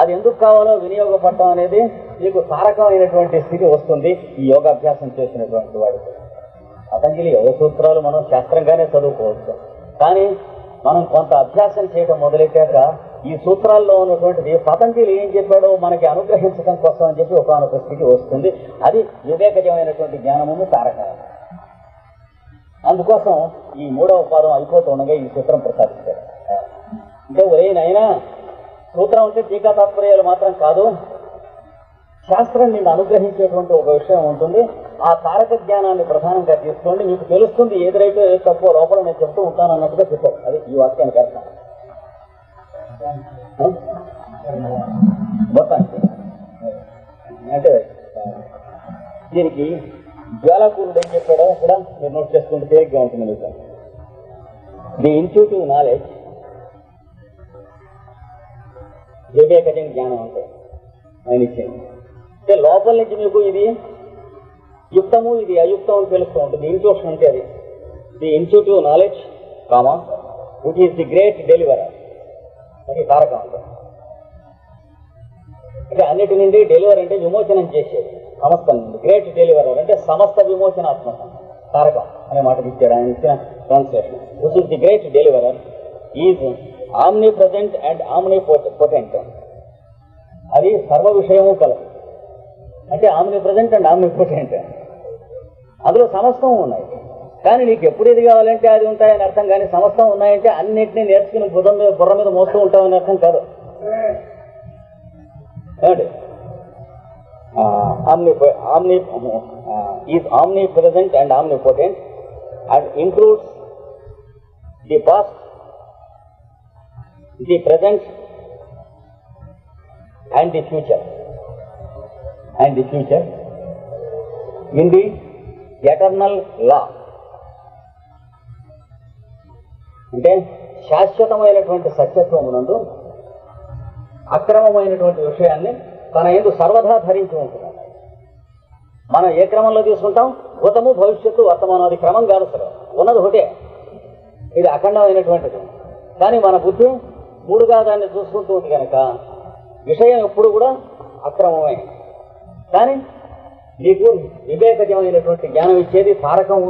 అది ఎందుకు కావాలో వినియోగపడటం అనేది మీకు తారకమైనటువంటి స్థితి వస్తుంది ఈ యోగాభ్యాసం చేసినటువంటి వాడికి పతంజలి యోగ సూత్రాలు మనం శాస్త్రంగానే చదువుకోవచ్చు. కానీ మనం కొంత అభ్యాసం చేయడం మొదలెట్టాక ఈ సూత్రాల్లో ఉన్నటువంటిది పతంజలి ఏం చెప్పాడో మనకి అనుగ్రహించడం కోసం అని చెప్పి ఒకనొక స్థితి వస్తుంది. అది వివేకజమైనటువంటి జ్ఞానమును తారక అందుకోసం ఈ మూడవ పాదం అయిపోతుండగా ఈ సూత్రం ప్రసాదిస్తాడు అంటే ఒరే నాయనా సూత్రం అంటే టీకా తాత్పర్యాలు మాత్రం కాదు. శాస్త్రం నిన్ను అనుగ్రహించేటువంటి ఒక విషయం ఉంటుంది. ఆ తారక జ్ఞానాన్ని ప్రధానంగా తీసుకోండి. మీకు తెలుస్తుంది ఏదైతే తక్కువ లోపల నేను చెప్తూ ఉంటాను అన్నట్టుగా చెప్పాడు అది ఈ వాక్యానికి అర్థం. మొత్తానికి అంటే దీనికి జ్వాలాకూరుడు ఏం చెప్పాడో కూడా మీరు నోట్ చేసుకుంటే తేలిగ్గా ఉంటుంది మీకు. ది ఇన్స్టిట్యూటివ్ నాలెడ్జ్ వివేకజన జ్ఞానం అంటే ఆయన ఇచ్చింది అంటే లోపల నుంచి మీకు ఇది యుక్తము ఇది అయుక్తం అని తెలుస్తూ ఉంటుంది. ఇంట్యూషన్ అంటే అది. The institutive knowledge comma wit is the great deliverer అది తారకం అంటే. అంటే అన్నిటి నుండి డెలివర్ అంటే విమోచనం చేసేది. సమస్త నుండి. గ్రేట్ డెలివరర్ అంటే సమస్త విమోచనాత్మక. తారకం అనే మాట ఇచ్చారు ఆయన ఇచ్చిన translation which is the great deliverer is omnipresent and omnipotent అది సర్వ విషయము కలదు. అంటే omnipresent and omnipotent అందులో సమస్తం ఉన్నాయి. కానీ నీకు ఎప్పుడు ఇది కావాలంటే అది ఉంటాయని అర్థం కానీ సమస్తం ఉన్నాయంటే అన్నింటినీ నేర్చుకుని బుధం మీద బుర్ర మీద మోస్తూ ఉంటామని అర్థం కాదు. ఏమండి? Omni omni is omnipresent and omnipotent and includes the past the present and the future and the future in the eternal law అంటే శాశ్వతమైనటువంటి సత్యత్వమునందు అక్రమమైనటువంటి విషయాన్ని తన ఎందు సర్వదా ధరించి ఉంటున్నాడు. మనం ఏ క్రమంలో తీసుకుంటాం? భూతము భవిష్యత్తు వర్తమానం అది క్రమం కాదు సార్. ఉన్నది ఒకటే. ఇది అఖండమైనటువంటిది. కానీ మన బుద్ధి మూడుగా దాన్ని చూసుకుంటూ ఉంది కనుక విషయం ఎప్పుడు కూడా అక్రమమే. కానీ నీకు వివేకజమైనటువంటి జ్ఞానం ఇచ్చేది తారకం